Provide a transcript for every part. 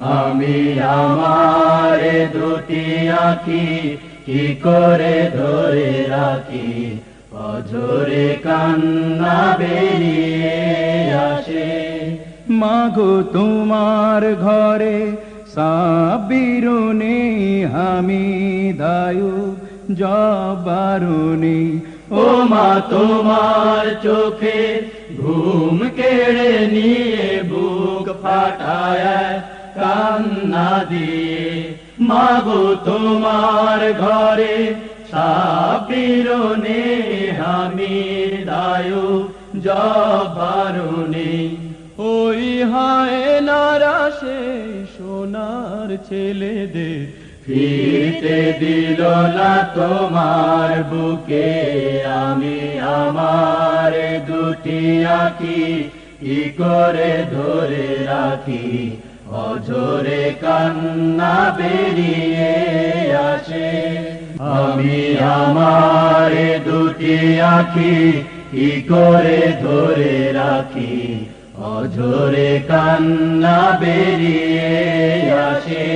আমি আমার দুটি আখি, কি করে ধরে রাখি? অজরে কান্না বেরিয়ে আসে। মাগো তোমার ঘরে সাবিরুনি আমি দায়ু, জবারুনি। ও মা, তোমার চোখে ঘুম কেড়ে নিয়ে বুক ফাটায়। কান্না দিয়ে মাগো তোমার ঘরে সাপিরনে আমি দায়ু জবারুনি। ওই হায় নারা সে সোনার ছেলেদের ফিরতে দিল না তোমার বুকে। আমি আমার দুটি আঁকি কি করে ধরে রাখি? অঝরে কান্না বেরিয়ে আসে। আমি আমার দুটি আঁকি কি করে ধরে রাখি? অঝরে কান্না বেরিয়ে আসে।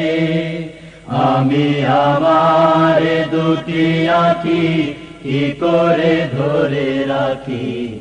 আমি আমার দুটি আঁকি কি করে ধরে রাখি?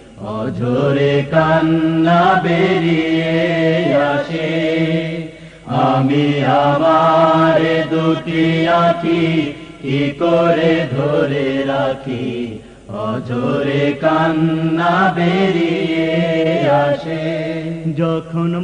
অঝরে কান্না বেরিয়ে আসে। আমি আমার দুটি আঁকি কি করে ধরে রাখি? অঝরে কান্না বেরিয়ে আসে। যখন